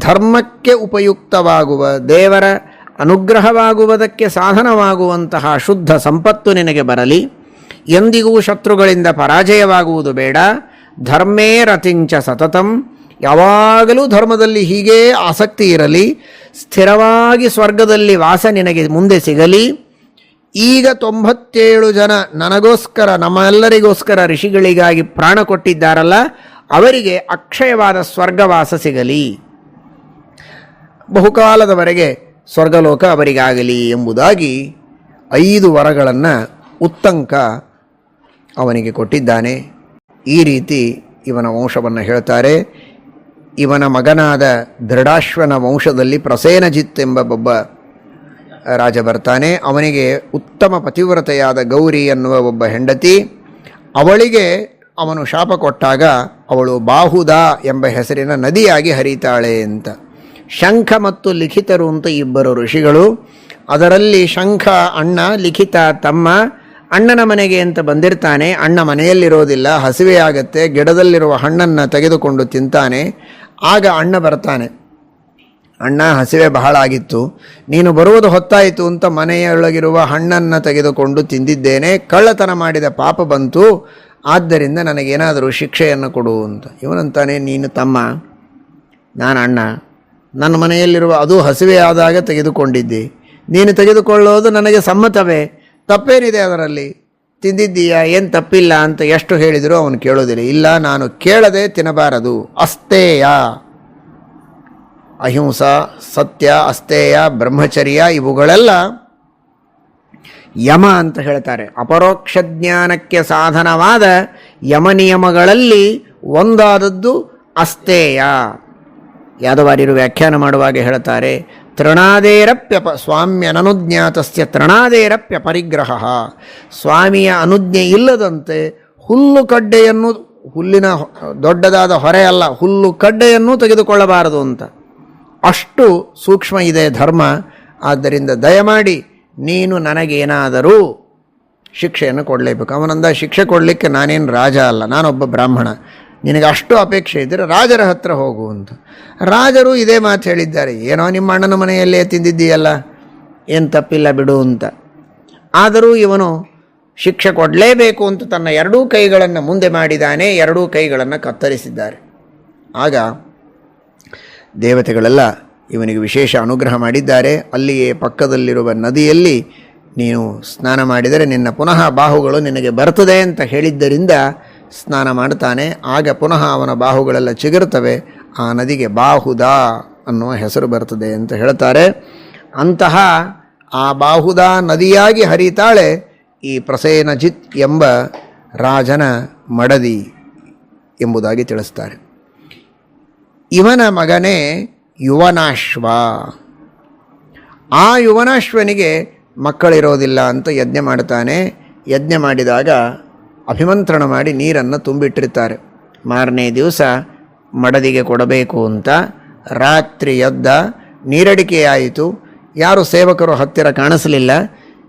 ಧರ್ಮಕ್ಕೆ ಉಪಯುಕ್ತವಾಗುವ, ದೇವರ ಅನುಗ್ರಹವಾಗುವುದಕ್ಕೆ ಸಾಧನವಾಗುವಂತಹ ಶುದ್ಧ ಸಂಪತ್ತು ನಿನಗೆ ಬರಲಿ. ಎಂದಿಗೂ ಶತ್ರುಗಳಿಂದ ಪರಾಜಯವಾಗುವುದು ಬೇಡ. ಧರ್ಮೇ ರತಿಂಚ ಸತತಂ. ಯಾವಾಗಲೂ ಧರ್ಮದಲ್ಲಿ ಹೀಗೇ ಆಸಕ್ತಿ ಇರಲಿ. ಸ್ಥಿರವಾಗಿ ಸ್ವರ್ಗದಲ್ಲಿ ವಾಸ ನಿನಗೆ ಮುಂದೆ ಸಿಗಲಿ. ಈಗ ತೊಂಬತ್ತೇಳು ಜನ ನನಗೋಸ್ಕರ, ನಮ್ಮೆಲ್ಲರಿಗೋಸ್ಕರ ಋಷಿಗಳಿಗಾಗಿ ಪ್ರಾಣ ಕೊಟ್ಟಿದ್ದಾರಲ್ಲ, ಅವರಿಗೆ ಅಕ್ಷಯವಾದ ಸ್ವರ್ಗವಾಸ ಸಿಗಲಿ. ಬಹುಕಾಲದವರೆಗೆ ಸ್ವರ್ಗಲೋಕ ಅವರಿಗಾಗಲಿ ಎಂಬುದಾಗಿ ಐದು ವರಗಳನ್ನು ಉತ್ತಂಕ ಅವನಿಗೆ ಕೊಟ್ಟಿದ್ದಾನೆ. ಈ ರೀತಿ ಇವನ ವಂಶವನ್ನು ಹೇಳ್ತಾರೆ. ಇವನ ಮಗನಾದ ದೃಢಾಶ್ವನ ವಂಶದಲ್ಲಿ ಪ್ರಸೇನಜಿತ್ ಎಂಬ ಒಬ್ಬ ರಾಜ ಬರ್ತಾನೆ. ಅವನಿಗೆ ಉತ್ತಮ ಪತಿವ್ರತೆಯಾದ ಗೌರಿ ಎನ್ನುವ ಒಬ್ಬ ಹೆಂಡತಿ. ಅವಳಿಗೆ ಅವನು ಶಾಪ ಕೊಟ್ಟಾಗ ಅವಳು ಬಾಹುದ ಎಂಬ ಹೆಸರಿನ ನದಿಯಾಗಿ ಹರಿತಾಳೆ ಅಂತ. ಶಂಖ ಮತ್ತು ಲಿಖಿತರು ಅಂತ ಇಬ್ಬರು ಋಷಿಗಳು. ಅದರಲ್ಲಿ ಶಂಖ, ಅಣ್ಣ, ಲಿಖಿತ ತಮ್ಮ. ಅಣ್ಣನ ಮನೆಗೆ ಅಂತ ಬಂದಿರ್ತಾನೆ. ಅಣ್ಣ ಮನೆಯಲ್ಲಿರೋದಿಲ್ಲ ಹಸಿವೆಯಾಗತ್ತೆ ಗಿಡದಲ್ಲಿರುವ ಹಣ್ಣನ್ನು ತೆಗೆದುಕೊಂಡು ತಿಂತಾನೆ. ಆಗ ಅಣ್ಣ ಬರ್ತಾನೆ. ಅಣ್ಣ, ಹಸಿವೆ ಬಹಳ ಆಗಿತ್ತು. ನೀನು ಬರುವುದು ಹೊತ್ತಾಯಿತು ಅಂತ ಮನೆಯೊಳಗಿರುವ ಹಣ್ಣನ್ನು ತೆಗೆದುಕೊಂಡು ತಿಂದಿದ್ದೇನೆ. ಕಳ್ಳತನ ಮಾಡಿದ ಪಾಪ ಬಂತು. ಆದ್ದರಿಂದ ನನಗೇನಾದರೂ ಶಿಕ್ಷೆಯನ್ನು ಕೊಡು ಅಂತ. ಇವನಂತಾನೆ, ನೀನು ತಮ್ಮ ನಾನು ಅಣ್ಣ ನನ್ನ ಮನೆಯಲ್ಲಿರುವ ಅದು ಹಸಿವೆ ಆದಾಗ ತೆಗೆದುಕೊಂಡಿದ್ದಿ. ನೀನು ತೆಗೆದುಕೊಳ್ಳೋದು ನನಗೆ ಸಮ್ಮತವೇ? ತಪ್ಪೇನಿದೆ ಅದರಲ್ಲಿ? ತಿಂದಿದ್ದೀಯಾ? ಏನು ತಪ್ಪಿಲ್ಲ ಅಂತ ಎಷ್ಟು ಹೇಳಿದರೂ ಅವನು ಕೇಳೋದಿಲ್ಲ ಇಲ್ಲ, ನಾನು ಕೇಳದೆ ತಿನ್ನಬಾರದು. ಅಸ್ತೇಯ ಅಹಿಂಸ, ಸತ್ಯ ಅಸ್ತೇಯ ಬ್ರಹ್ಮಚರ್ಯ ಇವುಗಳೆಲ್ಲ ಯಮ ಅಂತ ಹೇಳ್ತಾರೆ. ಅಪರೋಕ್ಷ ಜ್ಞಾನಕ್ಕೆ ಸಾಧನವಾದ ಯಮ ನಿಯಮಗಳಲ್ಲಿ ಒಂದಾದದ್ದು ಅಸ್ತೇಯ ಯಾದವಾರ್ಯರು ವ್ಯಾಖ್ಯಾನ ಮಾಡುವಾಗ ಹೇಳ್ತಾರೆ ತೃಣಾದೇರಪ್ಯಪ ಸ್ವಾಮ್ಯ ಅನನುಜ್ಞಾತಸ್ಯ ತೃಣಾದೇರಪ್ಯ ಪರಿಗ್ರಹ. ಸ್ವಾಮಿಯ ಅನುಜ್ಞೆ ಇಲ್ಲದಂತೆ ಹುಲ್ಲು ಕಡ್ಡೆಯನ್ನು, ಹುಲ್ಲಿನ ದೊಡ್ಡದಾದ ಹೊರೆ ಅಲ್ಲ, ಹುಲ್ಲು ಕಡ್ಡೆಯನ್ನು ತೆಗೆದುಕೊಳ್ಳಬಾರದು ಅಂತ. ಅಷ್ಟು ಸೂಕ್ಷ್ಮ ಇದೆ ಧರ್ಮ, ಆದ್ದರಿಂದ ದಯಮಾಡಿ ನೀನು ನನಗೇನಾದರೂ ಶಿಕ್ಷೆಯನ್ನು ಕೊಡಲೇಬೇಕು. ಅವನಂದ ಶಿಕ್ಷೆ ಕೊಡಲಿಕ್ಕೆ ನಾನೇನು ರಾಜ ಅಲ್ಲ, ನಾನೊಬ್ಬ ಬ್ರಾಹ್ಮಣ. ನಿನಗೆ ಅಷ್ಟು ಅಪೇಕ್ಷೆ ಇದ್ದರೆ ರಾಜರ ಹತ್ರ ಹೋಗು ಅಂತ. ರಾಜರು ಇದೇ ಮಾತು ಹೇಳಿದ್ದಾರೆ. ಏನೋ ನಿಮ್ಮ ಅಣ್ಣನ ಮನೆಯಲ್ಲೇ ತಿಂದಿದ್ದೀಯಲ್ಲ? ಏನು ತಪ್ಪಿಲ್ಲ ಬಿಡು ಅಂತ. ಆದರೂ ಇವನು ಶಿಕ್ಷೆ ಕೊಡಲೇಬೇಕು ಅಂತ ತನ್ನ ಎರಡೂ ಕೈಗಳನ್ನು ಮುಂದೆ ಮಾಡಿದಾನೆ, ಎರಡೂ ಕೈಗಳನ್ನು ಕತ್ತರಿಸಿದ್ದಾರೆ. ಆಗ ದೇವತೆಗಳೆಲ್ಲ ಇವನಿಗೆ ವಿಶೇಷ ಅನುಗ್ರಹ ಮಾಡಿದ್ದಾರೆ. ಅಲ್ಲಿಯೇ ಪಕ್ಕದಲ್ಲಿರುವ ನದಿಯಲ್ಲಿ ನೀನು ಸ್ನಾನ ಮಾಡಿದರೆ ನಿನ್ನ ಪುನಃ ಬಾಹುಗಳು ನಿನಗೆ ಬರ್ತದೆ ಅಂತ ಹೇಳಿದ್ದರಿಂದ ಸ್ನಾನ ಮಾಡ್ತಾನೆ ಆಗ ಪುನಃ ಅವನ ಬಾಹುಗಳೆಲ್ಲ ಚಿಗುರ್ತವೆ ಆ ನದಿಗೆ ಬಾಹುದ ಅನ್ನುವ ಹೆಸರು ಬರ್ತದೆ ಅಂತ ಹೇಳ್ತಾರೆ. ಅಂತಹ ಆ ಬಾಹುದ ನದಿಯಾಗಿ ಹರಿತಾಳೆ, ಈ ಪ್ರಸೇನಜಿತ್ ಎಂಬ ರಾಜನ ಮಡದಿ ಎಂಬುದಾಗಿ ತಿಳಿಸ್ತಾರೆ. ಇವನ ಮಗನೇ ಯುವನಾಶ್ವ. ಆ ಯುವನಾಶ್ವನಿಗೆ ಮಕ್ಕಳಿರೋದಿಲ್ಲ ಅಂತ ಯಜ್ಞ ಮಾಡ್ತಾನೆ ಯಜ್ಞ ಮಾಡಿದಾಗ ಅಭಿಮಂತ್ರಣ ಮಾಡಿ ನೀರನ್ನು ತುಂಬಿಟ್ಟಿರ್ತಾರೆ. ಮಾರನೇ ದಿವಸ ಮಡದಿಗೆ ಕೊಡಬೇಕು ಅಂತ ರಾತ್ರಿ ಎದ್ದ ನೀರಡಿಕೆಯಾಯಿತು. ಯಾರು ಸೇವಕರು ಹತ್ತಿರ ಕಾಣಿಸಲಿಲ್ಲ.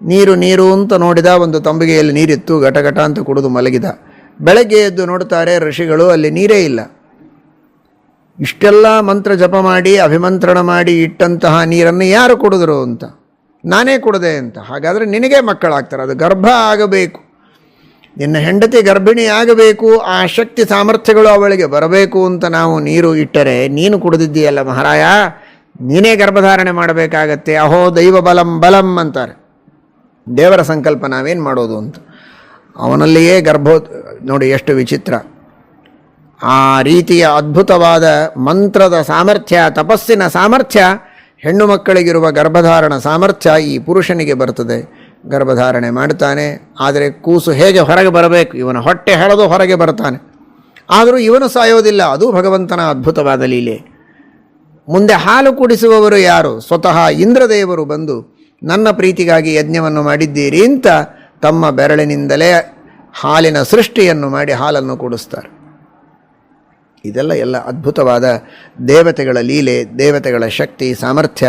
ನೀರು ನೀರು ಅಂತ ನೋಡಿದ ಒಂದು ತಂಬಿಗೆಯಲ್ಲಿ ನೀರಿತ್ತು ಘಟಘಟ ಅಂತ ಕುಡಿದು ಮಲಗಿದ. ಬೆಳಗ್ಗೆ ಎದ್ದು ನೋಡ್ತಾರೆ ಋಷಿಗಳು, ಅಲ್ಲಿ ನೀರೇ ಇಲ್ಲ. ಇಷ್ಟೆಲ್ಲ ಮಂತ್ರ ಜಪ ಮಾಡಿ, ಅಭಿಮಂತ್ರಣ ಮಾಡಿ ಇಟ್ಟಂತಹ ನೀರನ್ನು ಯಾರು ಕುಡಿದ್ರು ಅಂತ? ನಾನೇ ಕುಡಿದೆ ಅಂತ. ಹಾಗಾದರೆ ನಿನಗೆ ಮಕ್ಕಳಾಗ್ತಾರೆ. ಅದು ಗರ್ಭ ಆಗಬೇಕು. ನಿನ್ನ ಹೆಂಡತಿ ಗರ್ಭಿಣಿಯಾಗಬೇಕು, ಆ ಶಕ್ತಿ ಸಾಮರ್ಥ್ಯಗಳು ಅವಳಿಗೆ ಬರಬೇಕು ಅಂತ ನಾವು ನೀರು ಇಟ್ಟರೆ ನೀನು ಕುಡಿದಿದ್ದೀಯಲ್ಲ ಮಹಾರಾಯ, ನೀನೇ ಗರ್ಭಧಾರಣೆ ಮಾಡಬೇಕಾಗತ್ತೆ. ಅಹೋ ದೈವ ಬಲಂ ಬಲಂ ಅಂತಾರೆ. ದೇವರ ಸಂಕಲ್ಪ ನಾವೇನು ಮಾಡೋದು ಅಂತ? ಅವನಲ್ಲಿಯೇ ಗರ್ಭೋ, ನೋಡಿ ಎಷ್ಟು ವಿಚಿತ್ರ. ಆ ರೀತಿಯ ಅದ್ಭುತವಾದ ಮಂತ್ರದ ಸಾಮರ್ಥ್ಯ, ತಪಸ್ಸಿನ ಸಾಮರ್ಥ್ಯ, ಹೆಣ್ಣು ಮಕ್ಕಳಿಗಿರುವ ಗರ್ಭಧಾರಣ ಸಾಮರ್ಥ್ಯ ಈ ಪುರುಷನಿಗೆ ಬರ್ತದೆ. ಗರ್ಭಧಾರಣೆ ಮಾಡ್ತಾನೆ ಆದರೆ ಕೂಸು ಹೇಗೆ ಹೊರಗೆ ಬರಬೇಕು? ಇವನ ಹೊಟ್ಟೆ ಹೇಳೋದು ಹೊರಗೆ ಬರ್ತಾನೆ ಆದರೂ ಇವನು ಸಾಯೋದಿಲ್ಲ. ಅದು ಭಗವಂತನ ಅದ್ಭುತವಾದ ಲೀಲೆ. ಮುಂದೆ ಹಾಲು ಕುಡಿಸುವವರು ಯಾರು? ಸ್ವತಃ ಇಂದ್ರದೇವರು ಬಂದು, ನನ್ನ ಪ್ರೀತಿಗಾಗಿ ಯಜ್ಞವನ್ನು ಮಾಡಿದ್ದೀರಿ ಅಂತ ತಮ್ಮ ಬೆರಳಿನಿಂದಲೇ ಹಾಲಿನ ಸೃಷ್ಟಿಯನ್ನು ಮಾಡಿ ಹಾಲನ್ನು ಕೊಡಿಸ್ತಾರೆ. ಇದೆಲ್ಲ ಎಲ್ಲ ಅದ್ಭುತವಾದ ದೇವತೆಗಳ ಲೀಲೆ, ದೇವತೆಗಳ ಶಕ್ತಿ, ಸಾಮರ್ಥ್ಯ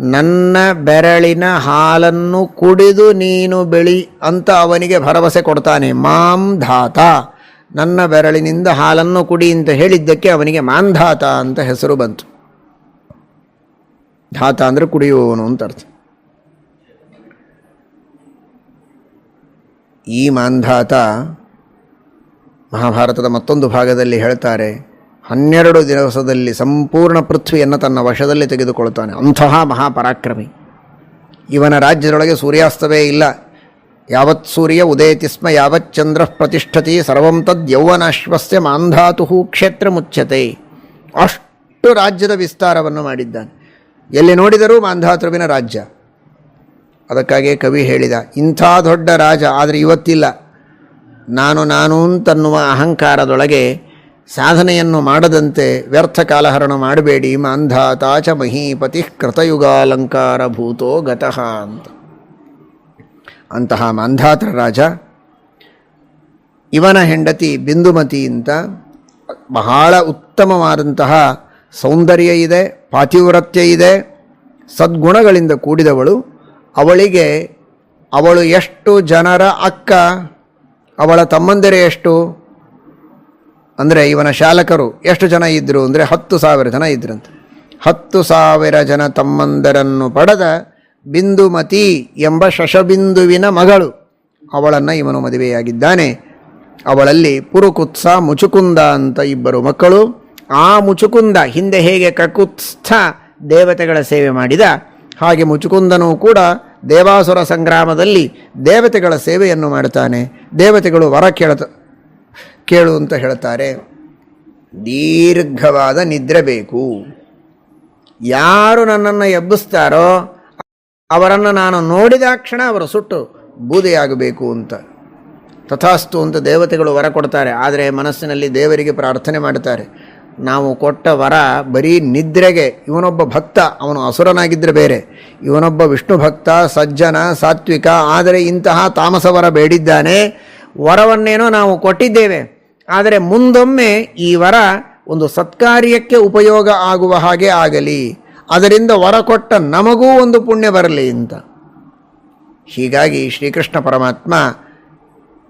ನನ್ನ ಬೆರಳಿನ ಹಾಲನ್ನು ಕುಡಿದು ನೀನು ಬೆಳಿ ಅಂತ ಅವನಿಗೆ ಭರವಸೆ ಕೊಡ್ತಾನೆ. ಮಾಂ ಧಾತ. ನನ್ನ ಬೆರಳಿನಿಂದ ಹಾಲನ್ನು ಕುಡಿ ಅಂತ ಹೇಳಿದ್ದಕ್ಕೆ ಅವನಿಗೆ ಮಾಂಧಾತ ಅಂತ ಹೆಸರು ಬಂತು. ಧಾತ ಅಂದರೆ ಕುಡಿಯುವವನು ಅಂತ ಅರ್ಥ. ಈ ಮಾಂಧಾತ ಮಹಾಭಾರತದ ಮತ್ತೊಂದು ಭಾಗದಲ್ಲಿ ಹೇಳ್ತಾರೆ. ಹನ್ನೆರಡು ದಿವಸದಲ್ಲಿ ಸಂಪೂರ್ಣ ಪೃಥ್ವಿಯನ್ನು ತನ್ನ ವಶದಲ್ಲಿ ತೆಗೆದುಕೊಳ್ಳುತ್ತಾನೆ. ಅಂತಹ ಮಹಾಪರಾಕ್ರಮಿ. ಇವನ ರಾಜ್ಯದೊಳಗೆ ಸೂರ್ಯಾಸ್ತವೇ ಇಲ್ಲ. ಯಾವತ್ ಸೂರ್ಯ ಉದಯತಿ ಸ್ಮ, ಯಾವತ್ ಚಂದ್ರ ಪ್ರತಿಷ್ಠತಿ, ಸರ್ವಂ ತದ್ ಯೌವನಾಶ್ವಸ್ಯ ಮಾಂಧಾತು ಕ್ಷೇತ್ರ ಮುಚ್ಚತೆ ಅಷ್ಟು ರಾಜ್ಯದ ವಿಸ್ತಾರವನ್ನು ಮಾಡಿದ್ದಾನೆ. ಎಲ್ಲಿ ನೋಡಿದರೂ ಮಾಂಧಾತೃವಿನ ರಾಜ್ಯ. ಅದಕ್ಕಾಗಿ ಕವಿ ಹೇಳಿದ, ಇಂಥ ದೊಡ್ಡ ರಾಜ ಆದರೆ ಇವತ್ತಿಲ್ಲ. ನಾನು ನಾನು ಅಂತನ್ನುವ ಅಹಂಕಾರದೊಳಗೆ ಸಾಧನೆಯನ್ನು ಮಾಡದಂತೆ ವ್ಯರ್ಥ ಕಾಲಹರಣ ಮಾಡಬೇಡಿ. ಮಾಂಧಾತಾಚ ಮಹೀಪತಿ ಕೃತಯುಗಾಲಂಕಾರ ಭೂತೋ ಗತಃ ಅಂತ. ಅಂತಹ ಮಾಂಧಾತ್ರ ರಾಜ, ಇವನ ಹೆಂಡತಿ ಬಿಂದುಮತಿ ಅಂತ ಬಹಳ ಉತ್ತಮವಾದಂತಹ ಸೌಂದರ್ಯ ಇದೆ, ಪಾತಿವ್ರತ್ಯ ಇದೆ, ಸದ್ಗುಣಗಳಿಂದ ಕೂಡಿದವಳು. ಅವಳಿಗೆ ಅವಳು ಎಷ್ಟು ಜನರ ಅಕ್ಕ, ಅವಳ ತಮ್ಮಂದಿರ ಎಷ್ಟು? ಅಂದರೆ ಇವನ ಶಾಲಕರು ಎಷ್ಟು ಜನ ಇದ್ದರು ಅಂದರೆ ಹತ್ತು ಸಾವಿರ ಜನ ಇದ್ರಂತೆ. ಹತ್ತು ಸಾವಿರ ಜನ ತಮ್ಮಂದರನ್ನು ಪಡೆದ ಬಿಂದುಮತಿ ಎಂಬ ಶಶಬಿಂದುವಿನ ಮಗಳು ಅವಳನ್ನು ಇವನು ಮದುವೆಯಾಗಿದ್ದಾನೆ. ಅವಳಲ್ಲಿ ಪುರುಕುತ್ಸ ಮುಚುಕುಂದ ಅಂತ ಇಬ್ಬರು ಮಕ್ಕಳು. ಆ ಮುಚುಕುಂದ ಹಿಂದೆ ಹೇಗೆ ಕಕುತ್ಸ್ಥ ದೇವತೆಗಳ ಸೇವೆ ಮಾಡಿದ, ಹಾಗೆ ಮುಚುಕುಂದನೂ ಕೂಡ ದೇವಾಸುರ ಸಂಗ್ರಾಮದಲ್ಲಿ ದೇವತೆಗಳ ಸೇವೆಯನ್ನು ಮಾಡ್ತಾನೆ. ದೇವತೆಗಳು ವರ ಕೇಳತ ಕೇಳು ಅಂತ ಹೇಳ್ತಾರೆ. ದೀರ್ಘವಾದ ನಿದ್ರೆ ಬೇಕು. ಯಾರು ನನ್ನನ್ನು ಎಬ್ಬಿಸ್ತಾರೋ ಅವರನ್ನು ನಾನು ನೋಡಿದಾಕ್ಷಣ ಅವರು ಸುಟ್ಟು ಬೂದೆಯಾಗಬೇಕು ಅಂತ. ತಥಾಸ್ತು ಅಂತ ದೇವತೆಗಳು ವರ ಕೊಡ್ತಾರೆ. ಆದರೆ ಮನಸ್ಸಿನಲ್ಲಿ ದೇವರಿಗೆ ಪ್ರಾರ್ಥನೆ ಮಾಡ್ತಾರೆ ನಾವು ಕೊಟ್ಟ ವರ ಬರೀ ನಿದ್ರೆಗೆ, ಇವನೊಬ್ಬ ಭಕ್ತ, ಅವನು ಅಸುರನಾಗಿದ್ದರೆ ಬೇರೆ. ಇವನೊಬ್ಬ ವಿಷ್ಣು ಭಕ್ತ, ಸಜ್ಜನ, ಸಾತ್ವಿಕ, ಆದರೆ ಇಂತಹ ತಾಮಸವರ ಬೇಡಿದ್ದಾನೆ. ವರವನ್ನೇನೋ ನಾವು ಕೊಟ್ಟಿದ್ದೇವೆ. ಆದರೆ ಮುಂದೊಮ್ಮೆ ಈ ವರ ಒಂದು ಸತ್ಕಾರ್ಯಕ್ಕೆ ಉಪಯೋಗ ಆಗುವ ಹಾಗೆ ಆಗಲಿ. ಅದರಿಂದ ವರ ಕೊಟ್ಟ ನಮಗೂ ಒಂದು ಪುಣ್ಯ ಬರಲಿ ಅಂತ. ಹೀಗಾಗಿ ಶ್ರೀಕೃಷ್ಣ ಪರಮಾತ್ಮ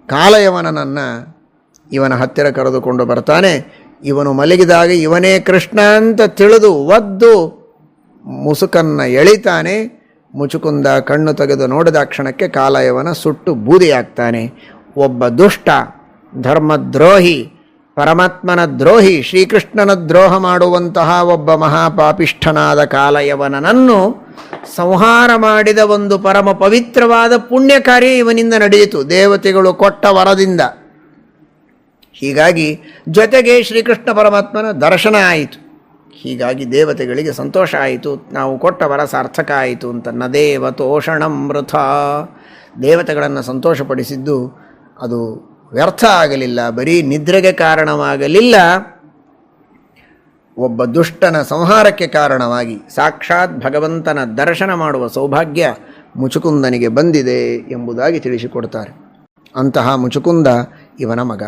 ಕಾಲಯವನನನ್ನು ಇವನ ಹತ್ತಿರ ಕರೆದುಕೊಂಡು ಬರ್ತಾನೆ. ಇವನು ಮಲಗಿದಾಗ ಇವನೇ ಕೃಷ್ಣ ಅಂತ ತಿಳಿದು ಒದ್ದು ಮುಸುಕನ್ನು ಎಳಿತಾನೆ. ಮುಚುಕುಂದ ಕಣ್ಣು ತೆಗೆದು ನೋಡಿದ ಕ್ಷಣಕ್ಕೆ ಕಾಲಯವನ ಸುಟ್ಟು ಬೂದಿಯಾಗ್ತಾನೆ. ಒಬ್ಬ ದುಷ್ಟ, ಧರ್ಮದ್ರೋಹಿ, ಪರಮಾತ್ಮನ ದ್ರೋಹಿ, ಶ್ರೀಕೃಷ್ಣನ ದ್ರೋಹ ಮಾಡುವಂತಹ ಒಬ್ಬ ಮಹಾಪಾಪಿಷ್ಠನಾದ ಕಾಲಯವನನನ್ನು ಸಂಹಾರ ಮಾಡಿದ ಒಂದು ಪರಮ ಪವಿತ್ರವಾದ ಪುಣ್ಯ ಕಾರ್ಯ ಇವನಿಂದ ನಡೆಯಿತು. ದೇವತೆಗಳು ಕೊಟ್ಟ ವರದಿಂದ. ಹೀಗಾಗಿ ಜೊತೆಗೆ ಶ್ರೀಕೃಷ್ಣ ಪರಮಾತ್ಮನ ದರ್ಶನ ಆಯಿತು. ಹೀಗಾಗಿ ದೇವತೆಗಳಿಗೆ ಸಂತೋಷ ಆಯಿತು. ನಾವು ಕೊಟ್ಟ ವರ ಸಾರ್ಥಕ ಆಯಿತು ಅಂತ ನದೇವ ತೋಷಣ ಮೃತ ದೇವತೆಗಳನ್ನು ಸಂತೋಷಪಡಿಸಿದ್ದು ಅದು ವ್ಯರ್ಥ ಆಗಲಿಲ್ಲ, ಬರೀ ನಿದ್ರೆಗೆ ಕಾರಣವಾಗಲಿಲ್ಲ, ಒಬ್ಬ ದುಷ್ಟನ ಸಂಹಾರಕ್ಕೆ ಕಾರಣವಾಗಿ ಸಾಕ್ಷಾತ್ ಭಗವಂತನ ದರ್ಶನ ಮಾಡುವ ಸೌಭಾಗ್ಯ ಮುಚುಕುಂದನಿಗೆ ಬಂದಿದೆ ಎಂಬುದಾಗಿ ತಿಳಿಸಿಕೊಡ್ತಾರೆ. ಅಂತಹ ಮುಚುಕುಂದ ಇವನ ಮಗ.